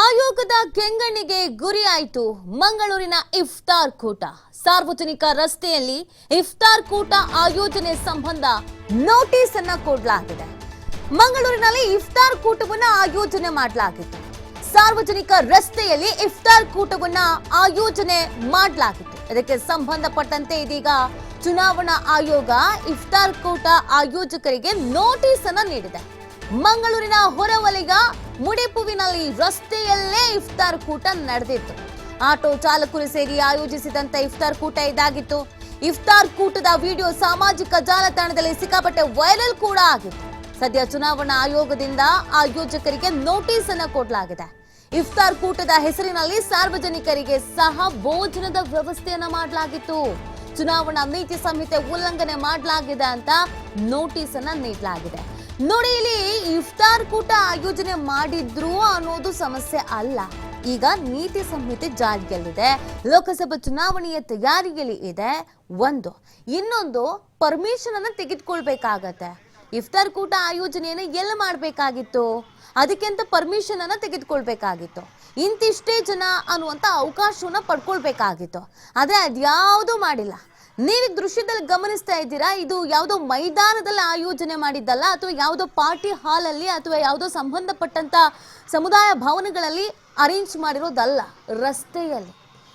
ಆಯೋಗದ ಕೆಂಗಣ್ಣಿಗೆ ಗುರಿಯಾಯಿತು ಮಂಗಳೂರಿನ ಇಫ್ತಾರ್ ಕೂಟ. ಸಾರ್ವಜನಿಕ ರಸ್ತೆಯಲ್ಲಿ ಇಫ್ತಾರ್ ಕೂಟ ಆಯೋಜನೆ ಸಂಬಂಧ ನೋಟಿಸ್ ಅನ್ನ ಕೊಡಲಾಗಿದೆ. ಮಂಗಳೂರಿನಲ್ಲಿ ಇಫ್ತಾರ್ ಕೂಟವನ್ನು ಆಯೋಜನೆ ಮಾಡಲಾಗಿತ್ತು. ಸಾರ್ವಜನಿಕ ರಸ್ತೆಯಲ್ಲಿ ಇಫ್ತಾರ್ ಕೂಟವನ್ನ ಆಯೋಜನೆ ಮಾಡಲಾಗಿತ್ತು. ಇದಕ್ಕೆ ಸಂಬಂಧಪಟ್ಟಂತೆ ಇದೀಗ ಚುನಾವಣಾ ಆಯೋಗ ಇಫ್ತಾರ್ ಕೂಟ ಆಯೋಜಕರಿಗೆ ನೋಟಿಸ್ ಅನ್ನ ನೀಡಿದೆ. ಮಂಗಳೂರಿನ ಹೊರವಲಿಗ ಮುಡಿಪುವಿನಲ್ಲಿ ರಸ್ತೆಯಲ್ಲೇ ಇಫ್ತಾರ್ ಕೂಟ ನಡೆದಿತ್ತು. ಆಟೋ ಚಾಲಕರು ಸೇರಿ ಆಯೋಜಿಸಿದಂತ ಇಫ್ತಾರ್ ಕೂಟ ಇದಾಗಿತ್ತು. ಇಫ್ತಾರ್ ಕೂಟದ ವಿಡಿಯೋ ಸಾಮಾಜಿಕ ಜಾಲತಾಣದಲ್ಲಿ ಸಿಕ್ಕಾಪಟ್ಟೆ ವೈರಲ್ ಕೂಡ ಆಗಿತ್ತು. ಸದ್ಯ ಚುನಾವಣಾ ಆಯೋಗದಿಂದ ಆಯೋಜಕರಿಗೆ ನೋಟಿಸ್ ಅನ್ನು ಕೊಡಲಾಗಿದೆ. ಇಫ್ತಾರ್ ಕೂಟದ ಹೆಸರಿನಲ್ಲಿ ಸಾರ್ವಜನಿಕರಿಗೆ ಸಹ ಭೋಜನದ ವ್ಯವಸ್ಥೆಯನ್ನ ಮಾಡಲಾಗಿತ್ತು. ಚುನಾವಣಾ ನೀತಿ ಸಂಹಿತೆ ಉಲ್ಲಂಘನೆ ಮಾಡಲಾಗಿದೆ ಅಂತ ನೋಟಿಸ್ ಅನ್ನ ನೀಡಲಾಗಿದೆ. ನೋಡಿ ಇಲ್ಲಿ ಇಫ್ತಾರ್ ಕೂಟ ಆಯೋಜನೆ ಮಾಡಿದ್ರು ಅನ್ನೋದು ಸಮಸ್ಯೆ ಅಲ್ಲ. ಈಗ ನೀತಿ ಸಂಹಿತೆ ಜಾರಿಯಲ್ಲಿದೆ. ಲೋಕಸಭಾ ಚುನಾವಣೆಯ ತಯಾರಿಯಲ್ಲಿ ಇದೆ ಒಂದು. ಇನ್ನೊಂದು ಪರ್ಮಿಷನ್ ಅನ್ನು ತೆಗೆದುಕೊಳ್ಬೇಕಾಗತ್ತೆ. ಇಫ್ತಾರ್ ಕೂಟ ಆಯೋಜನೆಯನ್ನು ಎಲ್ಲಿ ಮಾಡಬೇಕಾಗಿತ್ತು? ಅದಕ್ಕೆ ಅಂತ ಪರ್ಮಿಷನ್ ಅನ್ನ ತೆಗೆದುಕೊಳ್ಬೇಕಾಗಿತ್ತು. ಇಂತಿಷ್ಟೇ ಜನ ಅನ್ನುವಂಥ ಅವಕಾಶವನ್ನ ಪಡ್ಕೊಳ್ಬೇಕಾಗಿತ್ತು. ಆದರೆ ಅದ್ಯಾವುದೂ ಮಾಡಿಲ್ಲ. ನೀವು ದೃಶ್ಯದಲ್ಲಿ ಗಮನಿಸ್ತಾ ಇದ್ದೀರಾ? ಇದು ಯಾವುದೋ ಮೈದಾನದಲ್ಲಿ ಆಯೋಜನೆ ಮಾಡಿದ್ದಲ್ಲ, ಅಥವಾ ಯಾವುದೋ ಪಾರ್ಟಿ ಹಾಲ್ ಅಲ್ಲಿ ಅಥವಾ ಯಾವುದೋ ಸಂಬಂಧಪಟ್ಟಂತ ಸಮುದಾಯ ಭವನಗಳಲ್ಲಿ ಅರೇಂಜ್ ಮಾಡಿರೋದಲ್ಲ ರಸ್ತೆಯಲ್ಲಿ?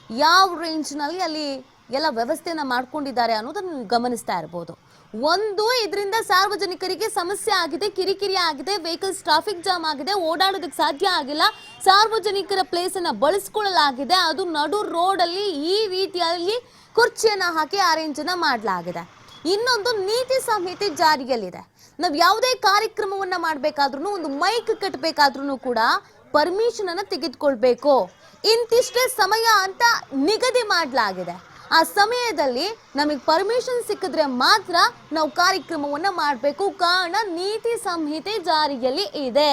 ಯಾವ ರೇಂಜ್ನಲ್ಲಿ ಅಲ್ಲಿ ಎಲ್ಲ ವ್ಯವಸ್ಥೆಯನ್ನ ಮಾಡ್ಕೊಂಡಿದ್ದಾರೆ ಅನ್ನೋದನ್ನು ಗಮನಿಸ್ತಾ ಇರ್ಬೋದು. ಒಂದು, ಇದರಿಂದ ಸಾರ್ವಜನಿಕರಿಗೆ ಸಮಸ್ಯೆ ಆಗಿದೆ, ಕಿರಿಕಿರಿ ಆಗಿದೆ ವೆಹಿಕಲ್ಸ್ ಟ್ರಾಫಿಕ್ ಜಾಮ್ ಆಗಿದೆ, ಓಡಾಡೋದಕ್ಕೆ ಸಾಧ್ಯ ಆಗಿಲ್ಲ. ಸಾರ್ವಜನಿಕರ ಪ್ಲೇಸನ್ನು ಬಳಸ್ಕೊಳ್ಳಲಾಗಿದೆ. ಅದು ನಡು ರೋಡಲ್ಲಿ ಈ ರೀತಿಯಲ್ಲಿ ಕುರ್ಚಿಯನ್ನು ಹಾಕಿ ಅರೇಂಜನ್ನು ಮಾಡಲಾಗಿದೆ. ಇನ್ನೊಂದು ನೀತಿ ಸಂಹಿತೆ ಜಾರಿಯಲ್ಲಿದೆ. ನಾವು ಯಾವುದೇ ಕಾರ್ಯಕ್ರಮವನ್ನ ಮಾಡಬೇಕಾದ್ರೂ ಒಂದು ಮೈಕ್ ಕಟ್ಟಬೇಕಾದ್ರೂ ಕೂಡ ಪರ್ಮಿಷನ್ ಅನ್ನ ತೆಗೆದುಕೊಳ್ಬೇಕು. ಇಂತಿಷ್ಟೇ ಸಮಯ ಅಂತ ನಿಗದಿ ಮಾಡಲಾಗಿದೆ. ಆ ಸಮಯದಲ್ಲಿ ನಮಗೆ ಪರ್ಮಿಷನ್ ಸಿಕ್ಕಿದ್ರೆ ಮಾತ್ರ ನಾವು ಕಾರ್ಯಕ್ರಮವನ್ನು ಮಾಡಬೇಕು. ಕಾರಣ ನೀತಿ ಸಂಹಿತೆ ಜಾರಿಯಲ್ಲಿ ಇದೆ.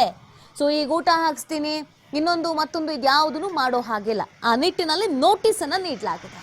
ಸೊ ಈಗ ಊಟ ಹಾಕಿಸ್ತೀನಿ. ಇನ್ನೊಂದು ಮತ್ತೊಂದು ಇದ್ಯಾವುದನ್ನು ಮಾಡೋ ಹಾಗಿಲ್ಲ. ಆ ನಿಟ್ಟಿನಲ್ಲಿ ನೋಟಿಸನ್ನು ನೀಡಲಾಗಿದೆ.